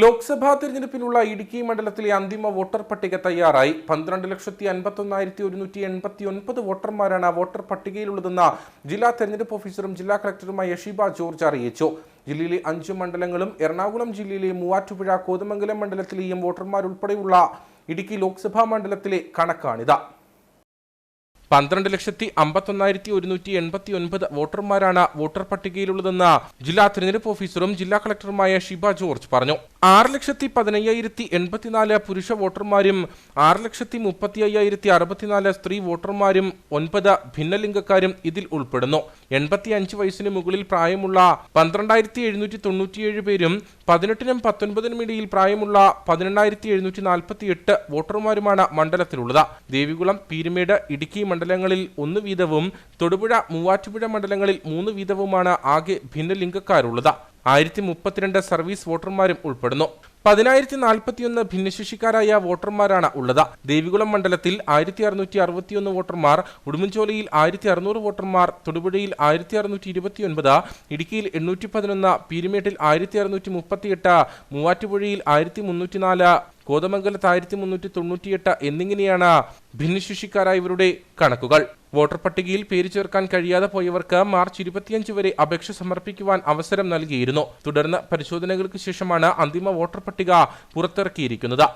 ലോക്സഭാ തിരഞ്ഞെടുപ്പിനുള്ള ഇടുക്കി മണ്ഡലത്തിലെ അന്തിമ വോട്ടർ പട്ടിക തയ്യാറായി. പന്ത്രണ്ട് ലക്ഷത്തി അൻപത്തൊന്നായിരത്തി ഒരുന്നൂറ്റി എൺപത്തി ഒൻപത് വോട്ടർമാരാണ് വോട്ടർ പട്ടികയിലുള്ളതെന്ന് ജില്ലാ തെരഞ്ഞെടുപ്പ് ഓഫീസറും ജില്ലാ കളക്ടറുമായ ഷീബ ജോർജ് അറിയിച്ചു. ജില്ലയിലെ അഞ്ച് മണ്ഡലങ്ങളും എറണാകുളം ജില്ലയിലെ മൂവാറ്റുപുഴ കോതമംഗലം മണ്ഡലത്തിലെയും വോട്ടർമാരുൾപ്പെടെയുള്ള ഇടുക്കി ലോക്സഭാ മണ്ഡലത്തിലെ കണക്കാണിത്. പന്ത്രണ്ട് ലക്ഷത്തി അമ്പത്തൊന്നായിരത്തി ഒരുന്നൂറ്റി എൺപത്തി ഒൻപത് വോട്ടർമാരാണ് വോട്ടർ പട്ടികയിലുള്ളതെന്ന് ജില്ലാ തിരഞ്ഞെടുപ്പ് ഓഫീസറും ജില്ലാ കളക്ടറുമായ ഷിബ ജോർജ് പറഞ്ഞു. ആറ് ലക്ഷത്തി പതിനയ്യായിരത്തി എൺപത്തിനാല് പുരുഷ വോട്ടർമാരും ആറ് ലക്ഷത്തി മുപ്പത്തി അയ്യായിരത്തി അറുപത്തിനാല് സ്ത്രീ വോട്ടർമാരും ഒൻപത് ഭിന്നലിംഗക്കാരും ഇതിൽ ഉൾപ്പെടുന്നു. എൺപത്തി അഞ്ച് വയസ്സിന് മുകളിൽ പ്രായമുള്ള പന്ത്രണ്ടായിരത്തി എഴുന്നൂറ്റി തൊണ്ണൂറ്റിയേഴ് പേരും പതിനെട്ടിനും പത്തൊൻപതിനും ഇടയിൽ പ്രായമുള്ള പതിനെണ്ണായിരത്തി എഴുന്നൂറ്റി നാൽപ്പത്തി എട്ട് വോട്ടർമാരുമാണ് മണ്ഡലത്തിലുള്ളത്. ദേവികുളം പീരുമേട് ഇടുക്കി മണ്ഡലങ്ങളിൽ ഒന്ന് വീതവും തൊടുപുഴ മൂവാറ്റുപുഴ മണ്ഡലങ്ങളിൽ മൂന്ന് വീതവുമാണ് ആകെ ഭിന്നലിംഗക്കാരുള്ളത്. ആയിരത്തി മുപ്പത്തിരണ്ട് സർവീസ് വോട്ടർമാരും ഉൾപ്പെടുന്നു. പതിനായിരത്തി നാൽപ്പത്തിയൊന്ന് ഭിന്നശേഷിക്കാരായ വോട്ടർമാരാണ് ഉള്ളത്. ദേവികുളം മണ്ഡലത്തിൽ ആയിരത്തി അറുന്നൂറ്റി അറുപത്തിയൊന്ന് വോട്ടർമാർ ഉടുമ്പൻചോലയിൽ ആയിരത്തി അറുന്നൂറ് വോട്ടർമാർ തൊടുപുഴയിൽ ആയിരത്തി അറുന്നൂറ്റി ഇരുപത്തിയൊൻപത് ഇടുക്കിയിൽ എണ്ണൂറ്റി പതിനൊന്ന് പീരുമേട്ടിൽ ആയിരത്തി അറുന്നൂറ്റി മുപ്പത്തിയെട്ട് മൂവാറ്റുപുഴയിൽ ആയിരത്തി മുന്നൂറ്റിനാല് കോതമംഗലത്ത് ആയിരത്തി മുന്നൂറ്റി തൊണ്ണൂറ്റിയെട്ട് എന്നിങ്ങനെയാണ് ഭിന്നശേഷിക്കാരായവരുടെ കണക്കുകൾ. വോട്ടർ പട്ടികയിൽ പേര് ചേർക്കാൻ കഴിയാതെ പോയവർക്ക് മാർച്ച് ഇരുപത്തിയഞ്ച് വരെ അപേക്ഷ സമർപ്പിക്കുവാൻ അവസരം നൽകിയിരുന്നു. തുടർന്ന് പരിശോധനകൾക്ക് ശേഷമാണ് അന്തിമ വോട്ടർ പട്ടിക പുറത്തിറക്കിയിരിക്കുന്നത്.